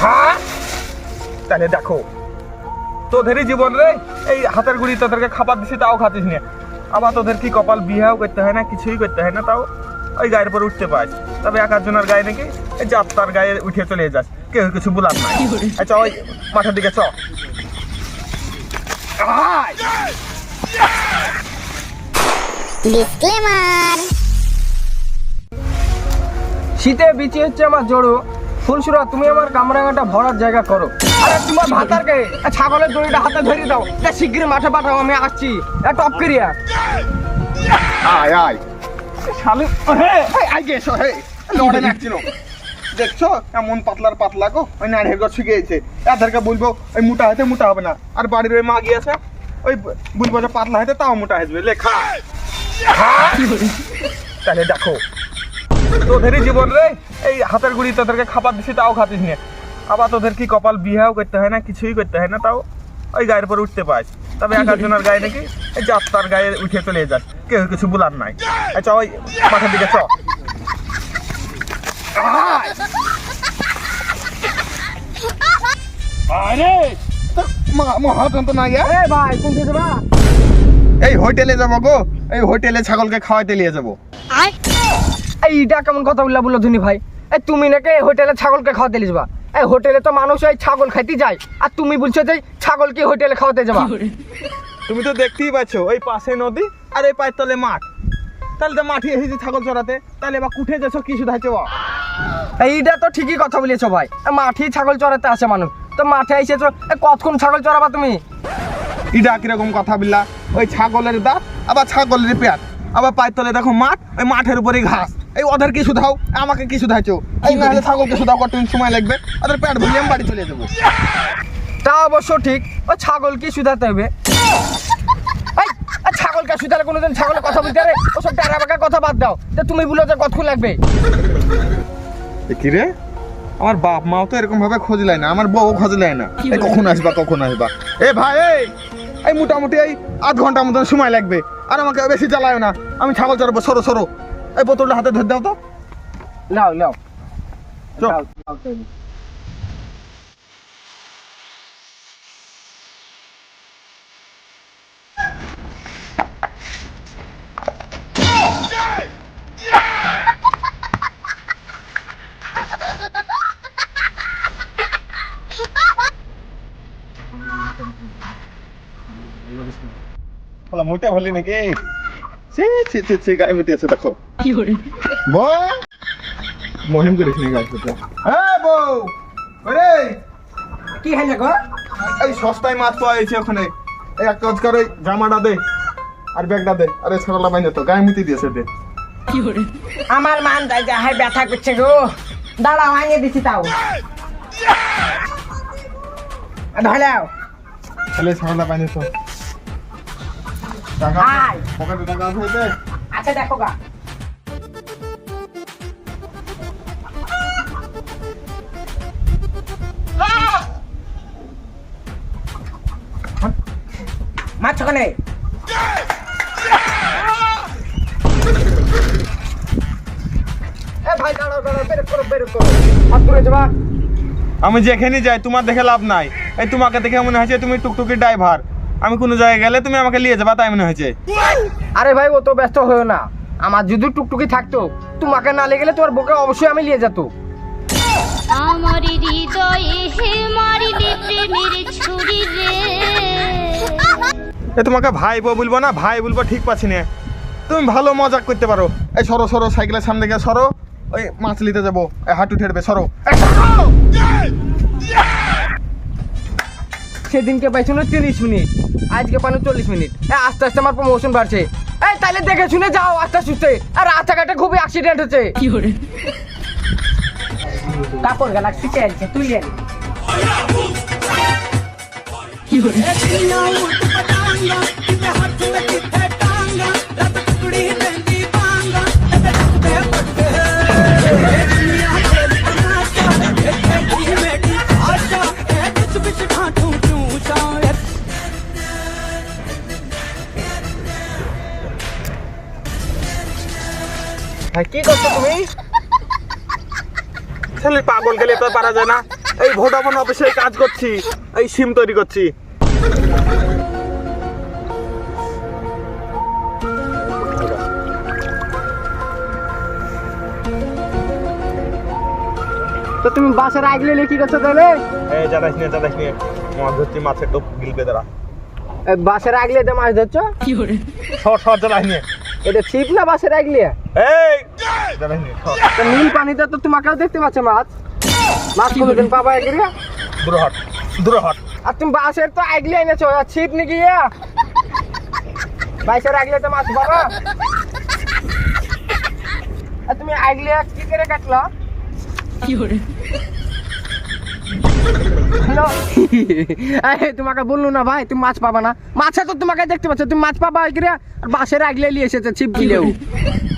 খা। তাহলে দেখো তোদেরই জীবন রে এই হাতের গুড়ি তোদেরকে খাবার দিছি তাও খাতিস না। আবার তোদের কি কপাল বিহাও করতে হয় না কিছুই করতে হয় না তাও ওই গায়ের পর উঠতে পাস তবে এক একজনের গায়ে নাকি এই যাত্রার গায়ে উঠে চলে যাস কেউ কিছু বলার নাই। আচ্ছা ওই মাঠের দিকে চ। শীতে বিচি হচ্ছে আমার জড়ো। ফুলসুরা তুমি আমার কামরাঙাটা ভরার জায়গা করো। আরে তোমার ভাতারকে ছাগলের দড়িটা হাতে ধরে দাও। এ শিগগির মাঠে পাঠাও আমি আসছি। এ টপ করিয়া। আয় আয়। শালি হে আই গেছো হে। লড়ে নাচছিল দেখছ এমন পাতলার পাতলা গো ওই নাড়ের গছ। গিয়েছে এদেরকে বলব ওই মোটা হতে মোটা হবে না। আর বাড়ির ওই মা গিয়েছে ওই বলব যে পাতলা হতে তাও মোটা আসবে লেখা। তাহলে দেখো তোদেরই জীবন রে। এই হাতের গুড়ি তোদেরকে খাবার দিছি তাও খাতিস না। আবার তোদের কি কপাল বিহাও করতে হয় না কিছুই করতে হয় না তাও ওই গায়ের পর উঠতে পাস তবে এক একজনের গায়ে নাকি এই যাত্রার গায়ে উঠে চলে যাস। কেউ কিছু বলার নাই। আচ্ছা ওই মাথার দিকে চ! আরে বা? এই হোটেলে যাব গো। এই হোটেলে ছাগলকে খাওয়াইতে নিয়ে যাব। এইটা কেমন কথা বললা বলো ধুনি ভাই? এই তুমি নাকি এই হোটেলে ছাগলকে খাওয়াতে লিসবা এই হোটেলে তো মানুষ এই ছাগল খাইতে যায়। আর তুমি বলছো যে ছাগলকে হোটেলে খাওয়াতে যাবা। তুমি তো দেখতেই পাচ্ছ ওই পাশে নদী আর এই পায়ের তলে মাঠ। তাহলে তো মাঠে এসেছি ছাগল চড়াতে। তাহলে এবার কুঠে যাচ্ছ কি শুধু আছে এইটা তো ঠিকই কথা বলেছ ভাই। মাঠেই ছাগল চড়াতে আসে মানুষ। তো মাঠে এসেছ এ কতক্ষণ ছাগল চড়াবা তুমি? ইডা কীরকম কথা বললা? ওই ছাগলের দাঁত আবার ছাগলের পেট আবার পায়ের তলে দেখো মাঠ ওই মাঠের উপরে ঘাস। এই ওদের কি শুধাও? আমাকে কি শুধাইছো? এই না হলে ছাগলকে শুধাও কত সময় লাগবে? ওদের পেট ভরিয়ে আমি বাড়ি চলে যাব। তা অবশ্য ঠিক ও ছাগল কি শুধাতে হবে? ছাগলকে শুধালে কোনোদিন ছাগলের কথা বলতে রে ওসব টাকা বাঁকা কথা বাদ দাও। তা তুমি বলো যে কতক্ষণ লাগবে? কি রে? আমার বাপ মাও তো এরকম ভাবে খোঁজ লাই না আমার বউ খোঁজ লাই না কখন আসবা কখন আসবা? এ ভাই এই মোটামুটি এই আধ ঘণ্টা মতন সময় লাগবে। আর আমাকে বেশি চালায় না। আমি ছাগল চড়বো সরো সরো। এই বোতলটা হাতে ধরে দাও তো লাও লাও চল। লাও, লাও, লাও। বলা মোটা হলি নাকি সে সে সে সে গায়ে মেতে আছে দেখো বউ মহিম করিস নি গায়ে মেতে হ্যাঁ বউ। ওরে। কি হয়েছে গো? এই সস্তায় মাছ পাওয়া গেছে ওখানে। এই এক কাজ করে জামাটা দে আর ব্যাগটা দে। আরে ছাগলটা বাইনে তো গায়ে মুতি দিয়েছে দে। আমার মান যাই যা হাই ব্যথা করছে গো। দাঁড়াও আনিয়ে দিছি তাও। ধরাও তাহলে ছাগলটা বাইনে তো। টাকা। পকেটে টাকা আছে দে আচ্ছা দেখো গা। যাবা। আমি যেখানে যাই তোমার দেখে লাভ নাই। এই তোমাকে দেখে মনে হয়েছে তুমি টুকটুকি ড্রাইভার। আমি কোনো জায়গায় গেলে তুমি আমাকে নিয়ে যাবা তাই মনে হয়েছে। আরে ভাই ও তো ব্যস্ত হয়েও না। আমার যদি টুকটুকি থাকতো তোমাকে না লেগে গেলে তোমার বউকে অবশ্যই আমি নিয়ে যেত। আমার হৃদয়ে হে মারিলে প্রেমের ছুরি রে। এ তোমাকে ভাই বউ বলব না ভাই বলব ঠিক পাচ্ছি না। তুমি ভালো মজা করতে পারো। এই সরো সরো সাইকেলের সামনে গিয়ে সরো। ওই মাছ নিতে যাব হাঁটু ঠেড়বে সরো! সেদিনকে পাইছিল তিরিশ মিনিট? আজকে পানো চল্লিশ মিনিট। এ, আস্তে আস্তে আমার প্রমোশন বাড়ছে। এই তাহলে দেখে শুনে যাও আস্তে আস্তে আর রাস্তাঘাটে খুবই অ্যাক্সিডেন্ট হচ্ছে। কাপড় গালা শিখে তুই জানি ভাই কি করছ তুমি? পাগল গেলে তো পারা যায় না। এই ভোডাফোন অফিসে কাজ করছি, এই সিম তৈরি করছি। তো তুমি বাসের আগলে নিয়ে কি করছ তাহলে? এই জানাস নিয়ে জানাস নিয়ে। মাছ ধরছি মাছের টোপ গিলবে দাঁড়া এই বাসের আগলে দিয়ে মাছ ধরছো? সর সর জানাস নিয়ে। এটা ছিপ না বাসের আগলে এই! জানাস নিয়ে তো নীল পানিতে তো তোমাকেও দেখতে পাচ্ছ মাছ। মাছ কোনোদিন পাবা এগিয়ে দূরে হট দূরে হট আর তুমি বাসের তো আগলে এনেছো আর ছিপ নি গিয়ে? বাসের আগলে তো মাছ পাবা? আর তুমি আগলে কি করে কাটলা? তোমাকে বলল না ভাই তুমি মাছ পাবা না। মাছে তো তোমাকে দেখতে পাচ্ছ তুমি মাছ পাবা এগিয়ে আর বাসের আগলে নিয়ে এসেছে ছিপ গিলেও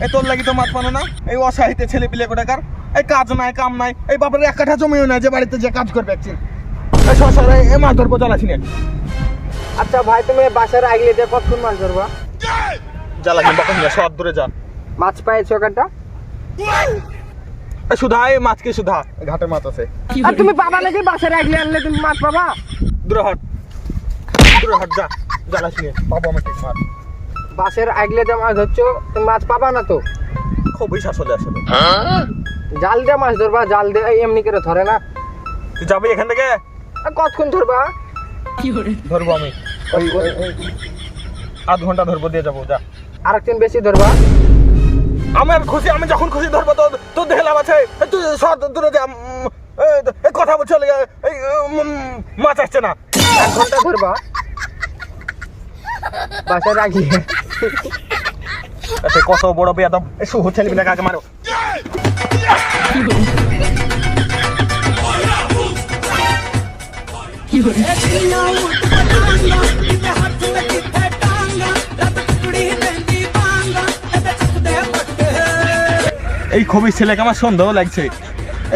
এই তোর লাগি তো মাছ পানো না? এই অসাহিতে ছেলে পিলে কোটাকার। এই কাজ নাই কাম নাই। এই বাপের এক কাঠা জমিও নাই যে বাড়িতে যে কাজ করবে একদিন। এই মাছ ধরবো জ্বালাসি নিয়ে। আচ্ছা ভাই তুমি বাসের আগলে দিয়ে কতক্ষণ মাছ ধরবা? জ্বালাসি বাপে সর দূরে যা। মাছ পাইছো কাটা? এই সুধা এই মাছকে সুধা? ঘাটে মাছ আছে। আর তুমি পাবা নাকি? বাসের আগলে আনলে তুমি মাছ পাবা? দূরে হট দূরে হট যা জ্বালাসি নিয়ে। পাবো আমি ঠিক মাছ। বাসের আগলে দিয়ে মাছ ধরছো তুমি মাছ পাবা না তো? খুবই শাসলে আসলে জাল দিয়ে মাছ ধরবা জাল দিয়ে এই এমনি করে ধরে না? তুই যাবি এখান থেকে? কতক্ষণ ধরবা? কি ধরবো আমি। আধ ঘণ্টা ধরবো দিয়ে যাব যা। আরেকদিন বেশি ধরবা? আমার খুশি আমি যখন খুশি ধরবো তো তোর দেখে লাভ আছে। তুই সর দূরে যা কথা বলছে মাছ আসছে না। এক ঘণ্টা ধরবা বাসের আগলে এতে কত বড় এই শুভ ছেলে মিলে আগে মারো। এই খুবই ছেলেকে আমার সন্দেহ লাগছে।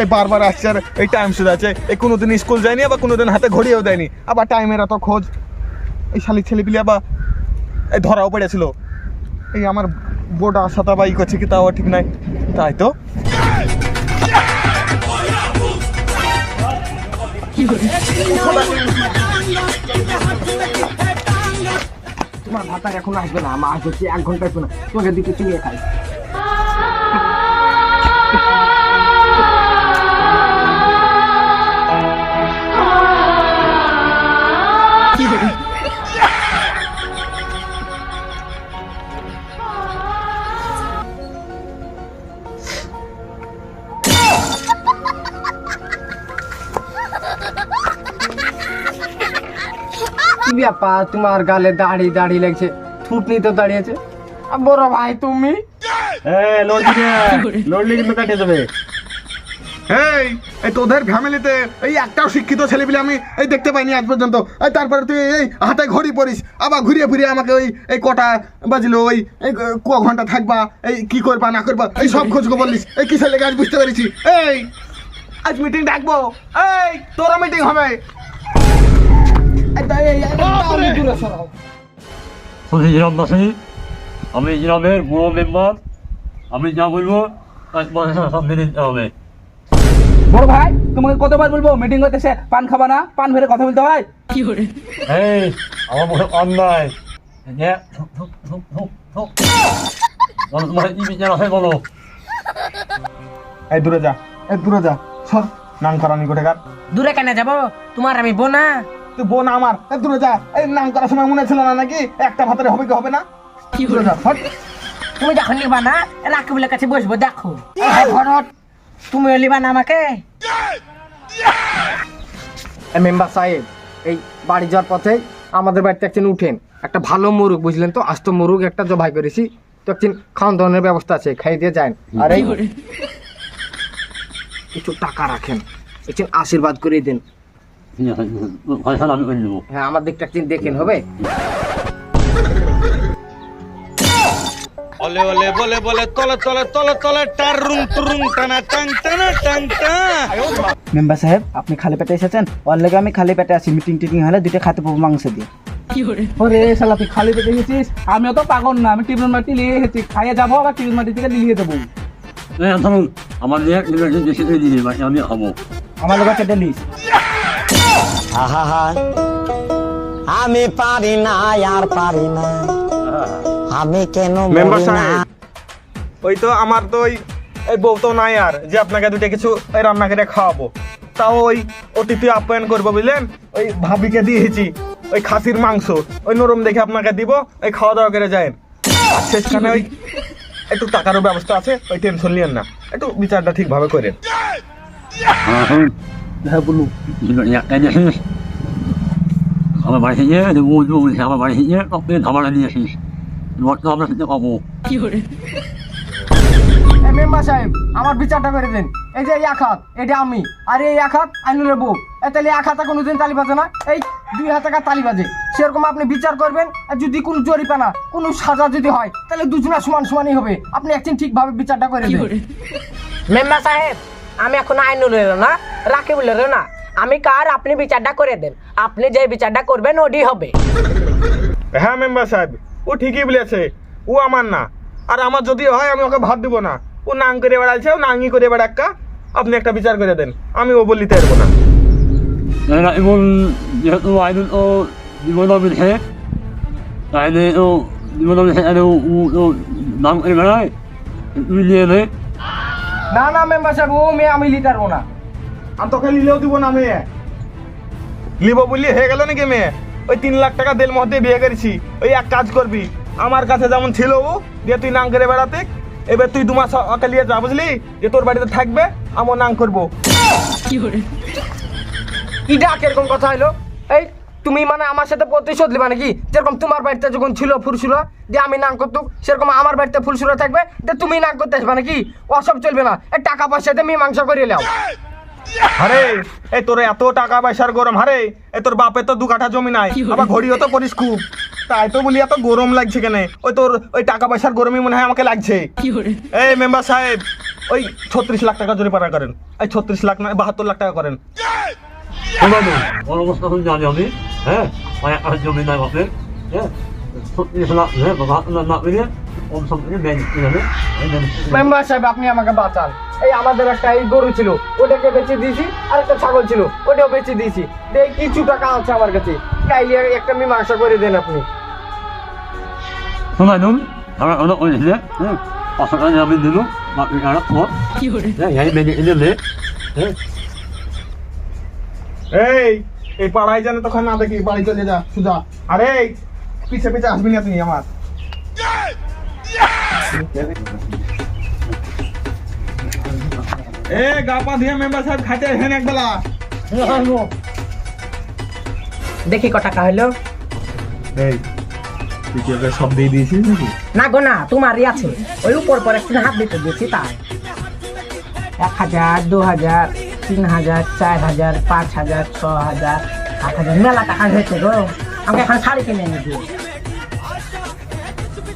এই বারবার আসছে আর এই টাইম শুধু আছে। এই কোনোদিন স্কুল যায়নি, আবার কোনোদিন হাতে ঘড়িও দেয়নি। আবার টাইমের এত খোঁজ। এই শালি ছেলে পিলে আবার এই ধরাও পড়েছিল। এই আমার বোর্ডা সাতা বাই করছে কি তাও ঠিক নাই। তাই তো? তোমার ভাতা এখন আসবে না মাছ হচ্ছে এক ঘণ্টা আসবে না তোমাকে দিকে চুলিয়ে খাই কি ব্যাপার? তোমার গালে দাড়ি দাড়ি লাগছে থুটনি তো দাঁড়িয়েছে বড় ভাই তুমি? লড়লে কিন্তু কাটে যাবে এই এই তোদের ফ্যামিলিতে এই একটাও শিক্ষিত ছেলেপিলে আমি এই দেখতে পাইনি আজ পর্যন্ত। এই তারপরে তুই এই হাতে ঘড়ি পরিস আবার ঘুরিয়ে ফিরিয়ে আমাকে ওই এই কটা বাজলো ওই এই ক ঘণ্টা থাকবা এই কি করবা না করবা এই সব খোঁজ খবর বলিস এই কিসের লেগে আজ বুঝতে পেরেছি? এই আজ মিটিং ডাকবো। এই তোরা মিটিং হবে। আমি গ্রামবাসী গ্রামের বুড়ো মেম্বার। আমি যা বলব হবে। বড় ভাই তোমাকে কতবার বলব? মিটিং করতেছে পান খাবা না পান ভরে কথা বলতে হয়। এই আমার মুখে তোমার কি বিচার আছে বলো। এই দূরে যা এই দূরে যা। সর নাম করানি কোটে কার। দূরে কেন যাব? তোমার আমি বোনা। তুই বোন আমার দূরে যা। এই নাম করার সময় মনে ছিল না নাকি? একটা ভাতারে হবে কি হবে না? যা হট তুমি যখন নিবা না রাকিবুলের কাছে বসবো দেখো। ভরত তুমি লিবা না আমাকে? মেম্বার সাহেব এই বাড়ি যাওয়ার পথে আমাদের বাড়িতে একদিন উঠেন। একটা ভালো মুরগ বুঝলেন তো? আস্ত মুরগ একটা জবাই করেছি। তো একদিন খাওয়ান দাওয়ানোর ব্যবস্থা আছে খাই দিয়ে যান। আর এই কিছু টাকা রাখেন। একদিন আশীর্বাদ করে দিন। ঠিক আমি করে নেব হ্যাঁ আমার দিকটা একদিন দেখেন হবে? ওলে ওলে বলে বলে তলে তলে তলে তলে টারুং টুরুং টানা টাং টানা টাং টা মেম্বার সাহেব আপনি খালি পেটে এসেছেন? ওর লেগে আমি খালি পেটে আছি মিটিং টিটিং হলে দুটো খাতে পাবো মাংস দিয়ে। ওরে শালা তুই খালি পেটে এসেছিস? আমিও তো পাগল না আমি টিফিন মাটি নিয়ে এসেছি। খাইয়ে যাব আবার টিফিন মাটি থেকে নিয়ে দেবো। আমার নিয়ে দিয়ে আমি খাব। আমার লোক কেটে লিস আহা আমি পারি না আর পারি না। আমি কেন মেম্বার সাহেব ওই তো আমার তো ওই এই বউ তো নাই আর যে আপনাকে দুটো কিছু ওই রান্না করে খাওয়াবো। তাও ওই অতিথি আপ্যায়ন করব বুঝলেন? ওই ভাবিকে দিয়েছি ওই খাসির মাংস। ওই নরম দেখে আপনাকে দিব ওই খাওয়া দাওয়া করে যায় শেষখানে ওই একটু টাকারও ব্যবস্থা আছে ওই টেনশন নিয়েন না। একটু বিচারটা ঠিকভাবে করেন। হ্যাঁ বলু একটাই দেখিস আমার বাড়ি থেকে দেবো বলছে আমার পাবো মেম্বার সাহেব আমার বিচারটা করে দেন এই যে এই এক হাত এটা আমি আর এই এক হাত আইনুলের বউ এ তাহলে এক হাতে কোনোদিন তালি বাজে না এই দুই হাতে টাকা তালি বাজে সেরকম আপনি বিচার করবেন আর যদি কোনো জরিপানা কোনো সাজা যদি হয় তাহলে দুজনা সমান সমানই হবে আপনি একদিন ঠিকভাবে বিচারটা করে দেন মেম্বার সাহেব আমি এখন আইনুলের না রাকিবুলের না আমি কার? আপনি বিচারটা করে দেন। আপনি যে বিচারটা করবেন ওডি হবে। হ্যাঁ মেম্বার সাহেব ও ঠিকই বলেছে। ও আমার না। আর আমার যদি হয় আমি ওকে ভাত দিব না। ও নাং করে বেড়াচ্ছে ও নাঙ্গি করে বেড়াক্কা আপনি একটা বিচার করে দেন। আমি ও বলিতে পারব না। এবং যেহেতু আইনুল ও জীবন বিধে তাইলে ও জীবন বিধে আর ও ও নাম করে বেড়ায় তুই নিয়ে নে। না না মেম্বার সাহেব ও মেয়ে আমি লিটার না। আমি তোকে লিলেও দিব না মেয়ে। লিব বললি হয়ে গেল নাকি মেয়ে? ওই তিন লাখ টাকা দেল মধ্যে বিয়ে করেছি। ওই এক কাজ করবি। আমার কাছে যেমন ছিল ও দিয়ে তুই নাং করে বেড়াতে। এবার তুই দু মাস ওকে নিয়ে যা বুঝলি? যে তোর বাড়িতে থাকবে আমার নাং করব। ইটা কীরকম কথা হলো এই তুমি মানে আমার সাথে প্রতিশোধ লিবা নাকি? যেরকম তোমার বাড়িতে যখন ছিল ফুলসুরা যে আমি নাং করতুক সেরকম আমার বাড়িতে ফুলসুরা থাকবে যে তুমি নাং করতে আসবে নাকি? ওসব চলবে না। এই টাকা পয়সাতে মীমাংসা করে নাও আরে এই তোর এত টাকা পয়সার গরম হারে এই তোর বাপের তো দু কাঠা জমি নাই আবার ঘড়িও তো করিস খুব। তাই তো বলি এত গরম লাগছে কেন? ওই তোর ওই টাকা পয়সার গরমই মনে হয় আমাকে লাগছে। এই মেম্বার সাহেব ওই ছত্রিশ লাখ টাকা জরিমানা করেন। এই ছত্রিশ লাখ নয় বাহাত্তর লাখ টাকা করেন। অবস্থা জানি আমি হ্যাঁ? জমি নাই বাপের হ্যাঁ? শোনা হ্যাঁ বাবা না না পেরে কম সম থেকে ব্যাংক মেম্বার সাহেব আপনি আমাকে বাঁচান। এই আমাদের একটা এই গরু ছিল ওটাকে বেচে দিয়েছি আর একটা ছাগল ছিল ওটাও বেচে দিয়েছি। এই কিছু টাকা আছে আমার কাছে। কাইলে একটা মীমাংসা করে দেন আপনি। শোনা নুন আমরা ওই দিলে হ্যাঁ পাঁচশো টাকা আমি দিল বাকি টাকা পর হ্যাঁ এই বেঁধে এনে দে এই এই পাড়ায় জানে তখন না দেখি বাড়ি চলে যা সুজা। আরে পিছে পিছে আসবি না তুই আমার। এ গা পা দিয়ে মেম্বার সাহেব খাইতে হেন একবেলা। দেখি ক টাকা হলো। এই তুই কি সব দিয়ে দিয়েছিস নাকি? না গো না তোমারই আছে। ওই উপর পর একটু হাত দিতে দিয়েছি তাই। এক হাজার দু হাজার তিন হাজার চার হাজার পাঁচ হাজার ছ হাজার আট হাজার। মেলা টাকা হয়েছে গো? আমাকে এখন শাড়ি কিনে এনে দিও।